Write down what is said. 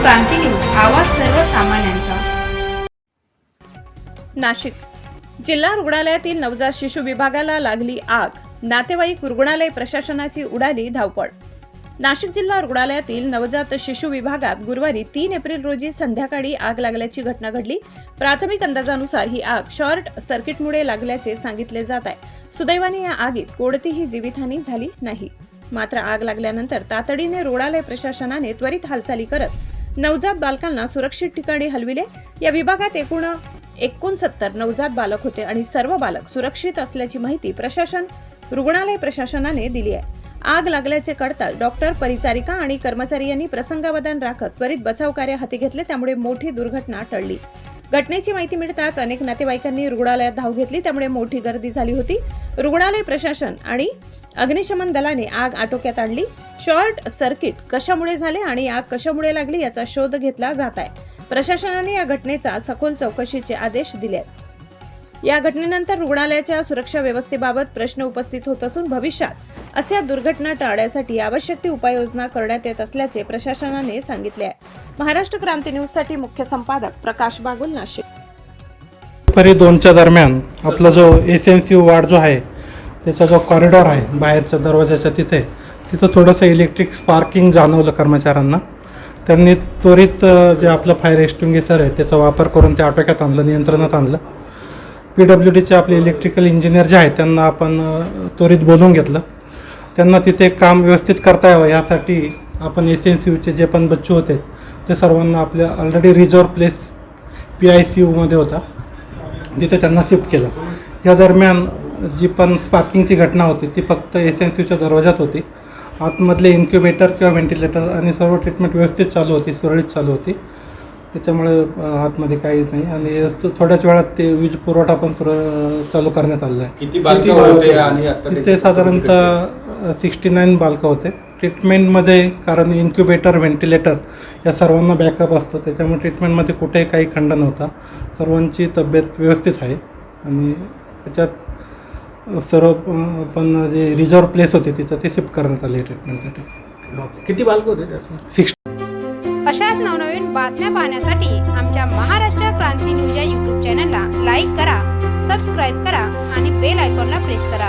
क्रांती news आवाज सर्वसामान्यांचा. नाशिक. जिल्हा रुग्णालयातील नवजात शिशु विभागाला लागली आग. नातेवाईक रुग्णालय प्रशासनाची उडाली धावपळ. नाशिक जिल्हा रुग्णालयातील नवजात शिशु विभागात गुरुवारी तीन एप्रिल रोजी संध्याकाळी आग लागल्याची घटना घडली. प्राथमिक अंदाजानुसार ही आग शॉर्ट सर्किटमुळे लागल्याचे सांगितले जात आहे. सुदैवाने या आगीत कोणतीही जीवितहानी झाली नाही. मात्र आग लागल्यानंतर तातडीने रुग्णालय प्रशासनाने त्वरित हालचाली करत नवजात बालकांना सुरक्षित ठिकाणी हलविले. या विभागात एकूण एकोणसत्तर नवजात बालक होते आणि सर्व बालक सुरक्षित असल्याची माहिती प्रशासन रुग्णालय प्रशासनाने दिली आहे. आग लागल्याचे कळताच डॉक्टर परिचारिका आणि कर्मचारी यांनी प्रसंगावधान राखत त्वरित बचाव कार्य हाती घेतले. त्यामुळे मोठी दुर्घटना टळली. घटनेची माहिती मिळताच अनेक नातेवाईकांनी रुग्णालयात धाव घेतली. त्यामुळे मोठी गर्दी झाली होती. रुग्णालय प्रशासन आणि अग्निशमन दलाने आग आटोक्यात आणली. शॉर्ट सर्किट कशामुळे झाले आणि आग कशामुळे लागली याचा शोध घेतला जात आहे. प्रशासनाने या घटनेचा सखोल चौकशीचे आदेश दिले आहेत. या घटनेनंतर रुग्णालयाच्या सुरक्षा व्यवस्थेबाबत प्रश्न उपस्थित होत असून भविष्यात अशा दुर्घटना टाळण्यासाठी आवश्यक ती उपाययोजना करण्यात येत असल्याचे प्रशासनाने सांगितले आहे. महाराष्ट्र क्रांती न्यूजसाठी मुख्य संपादक प्रकाश बागुल नाशिक. दुपारी दोनच्या दरम्यान आपला जो S N C U ward जो आहे त्याचा जो कॉरिडॉर आहे बाहेरच्या दरवाजाच्या तिथे तिथं थोडंसं इलेक्ट्रिक स्पार्किंग जाणवलं कर्मचाऱ्यांना. त्यांनी त्वरित जे आपलं फायर एक्स्टिंग्विसर आहे त्याचा वापर करून ते आटोक्यात आणलं नियंत्रणात आणलं. पी डब्ल्यू डीचे आपले इलेक्ट्रिकल इंजिनियर जे आहेत त्यांना आपण त्वरित बोलून घेतलं. त्यांना तिथे काम व्यवस्थित करता यावं यासाठी आपण एस एन सी यूचे जे पण बच्चू होते ते सर्वांना आपल्या already reserve place P I C यूमध्ये होता. तिथे त्यांना शिफ्ट केलं. या दरम्यान जी पण स्पार्किंगची घटना होती ती फक्त एस एन सीच्या दरवाजात होती. आतमधले इन्क्युबेटर किंवा व्हेंटिलेटर आणि सर्व ट्रीटमेंट व्यवस्थित चालू होती सुरळीत चालू होती. त्याच्यामुळे आतमध्ये काहीच नाही. आणि थोड्याच वेळात ते वीज पुरवठा पण चालू करण्यात आलेला आहे. तिथे? साधारणतः सिक्स्टी नाईन बालकं होते. ट्रीटमेंटमध्ये कारण इन्क्युबेटर व्हेंटिलेटर या सर्वांना बॅकअप असतं. त्याच्यामुळे ट्रीटमेंटमध्ये कुठेही काही खंड नव्हता. सर्वांची तब्येत व्यवस्थित आहे. आणि त्याच्यात सर्व पण जे रिझर्व प्लेस होती तिथं ते शिफ्ट करण्यात आले ट्रीटमेंटसाठी ओके. किती बालकं होते सिक्स अशाच नवनवीन बातम्या पाहण्यासाठी आमच्या महाराष्ट्र क्रांती न्यूज या यूट्यूब चॅनलला लाईक करा सबस्क्राईब करा आणि बेल आयकॉनला प्रेस करा.